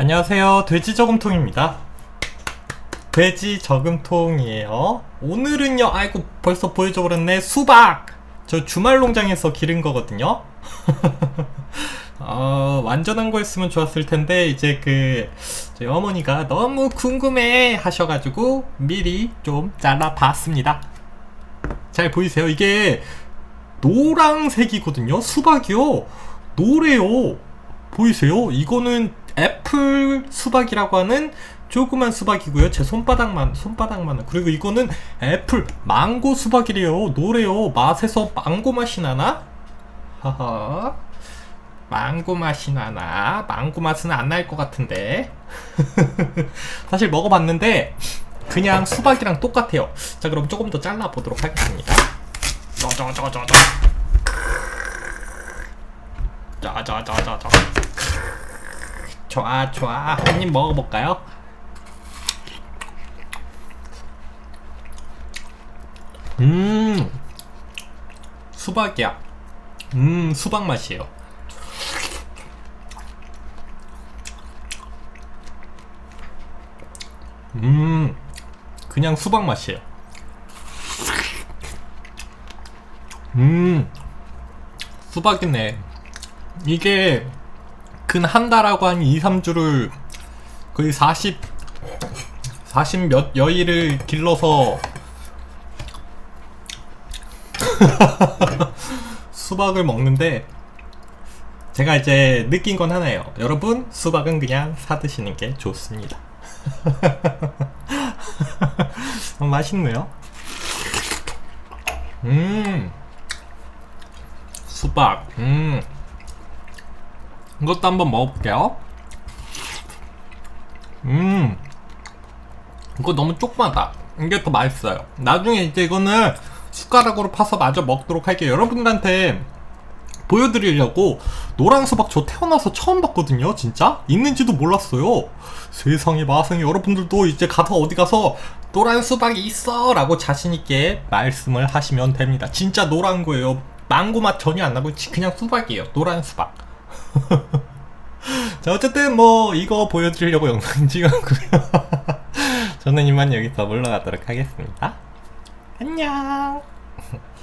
안녕하세요. 돼지 저금통입니다. 돼지 저금통이에요. 오늘은요, 아이고, 벌써 보여줘 버렸네. 수박! 저 주말 농장에서 기른 거거든요. 어, 완전한 거였으면 좋았을 텐데, 이제 그, 저희 어머니가 너무 궁금해 하셔가지고, 미리 좀 잘라봤습니다. 잘 보이세요? 이게 노랑색이거든요? 수박이요. 노래요. 보이세요? 이거는 애플 수박이라고 하는 조그만 수박이고요. 제 손바닥만, 손바닥만. 그리고 이거는 애플 망고 수박이래요. 노래요. 맛에서 망고 맛이 나나? 하하. 망고 맛이 나나? 망고 맛은 안 날 것 같은데. 사실 먹어봤는데, 그냥 수박이랑 똑같아요. 자, 그럼 조금 더 잘라 보도록 하겠습니다. 저저저저저. 자자자자자. 좋아 좋아 한 입 먹어볼까요? 음 수박이야. 음 수박 맛이에요. 음 그냥 수박 맛이에요. 음 수박이네. 이게 근 한 달하고 한 2, 3주를 거의 40 40 몇 여일을 길러서 수박을 먹는데 제가 이제 느낀 건 하나예요. 여러분, 수박은 그냥 사 드시는 게 좋습니다. 어, 맛있네요. 음, 수박, 음. 이것도 한번 먹어볼게요. 음, 이거 너무 조그마다. 이게 더 맛있어요. 나중에 이제 이거는 숟가락으로 파서 마저 먹도록 할게요. 여러분들한테 보여드리려고 노란 수박 저 태어나서 처음 봤거든요. 진짜 있는지도 몰랐어요. 세상에 마상에 여러분들도 이제 가서 어디 가서 노란 수박이 있어 라고 자신 있게 말씀을 하시면 됩니다. 진짜 노란 거예요. 망고 맛 전혀 안 나고 그냥 수박이에요. 노란 수박. 자 어쨌든 뭐 이거 보여드리려고 영상 찍었고요. 저는 이만 여기서 물러가도록 하겠습니다. 안녕.